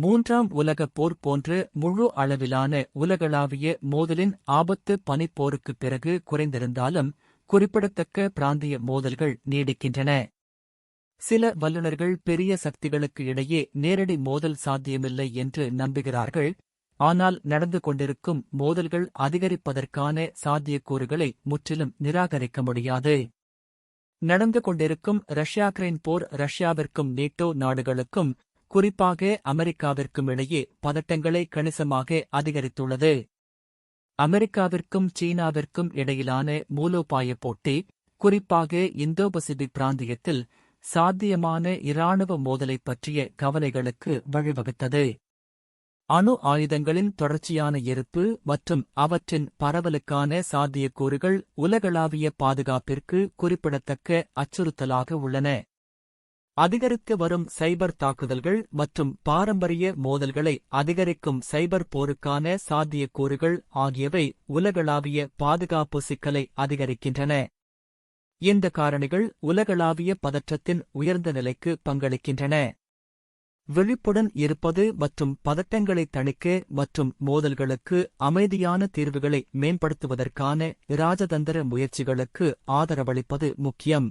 மூன்றாம் உலகப் போர் போன்று முழு அளவிலான உலகளாவிய மோதலின் ஆபத்து பனிப்போருக்குப் பிறகு குறைந்திருந்தாலும் குறிப்பிடத்தக்க பிராந்திய மோதல்கள் நீடிக்கின்றன. சில வல்லுநர்கள் பெரிய சக்திகளுக்கு இடையே நேரடி மோதல் சாத்தியமில்லை என்று நம்புகிறார்கள். ஆனால் நடந்து கொண்டிருக்கும் மோதல்கள் அதிகரிப்பதற்கான சாத்தியக்கூறுகளை முற்றிலும் நிராகரிக்க முடியாது. நடந்து கொண்டிருக்கும் ரஷ்யாக்ரைன் போர் ரஷ்யாவிற்கும் நேட்டோ நாடுகளுக்கும் குறிப்பாக அமெரிக்காவிற்கும் இடையே பதட்டங்களை கணிசமாக அதிகரித்துள்ளது. அமெரிக்காவிற்கும் சீனாவிற்கும் இடையிலான மூலோபாய போட்டி குறிப்பாக இந்தோ பசிபிக் பிராந்தியத்தில் சாத்தியமான இராணுவ மோதலைப் பற்றிய கவலைகளுக்கு வழிவகுத்தது. அணு ஆயுதங்களின் தொடர்ச்சியான இருப்பு மற்றும் அவற்றின் பரவலுக்கான சாத்தியக்கூறுகள் உலகளாவிய பாதுகாப்பிற்கு குறிப்பிடத்தக்க அச்சுறுத்தலாக உள்ளன. அதிகரித்து வரும் சைபர் தாக்குதல்கள் மற்றும் பாரம்பரிய மோதல்களை அதிகரிக்கும் சைபர் போருக்கான சாத்தியக்கூறுகள் ஆகியவை உலகளாவிய பாதுகாப்பு சிக்கலை அதிகரிக்கின்றன. இந்த காரணிகள் உலகளாவிய பதற்றத்தின் உயர்ந்த நிலைக்கு பங்களிக்கின்றன. விழிப்புடன் இருப்பது மற்றும் பதட்டங்களை தணிக்க மற்றும் மோதல்களுக்கு அமைதியான தீர்வுகளை மேம்படுத்துவதற்கான இராஜதந்திர முயற்சிகளுக்கு ஆதரவளிப்பது முக்கியம்.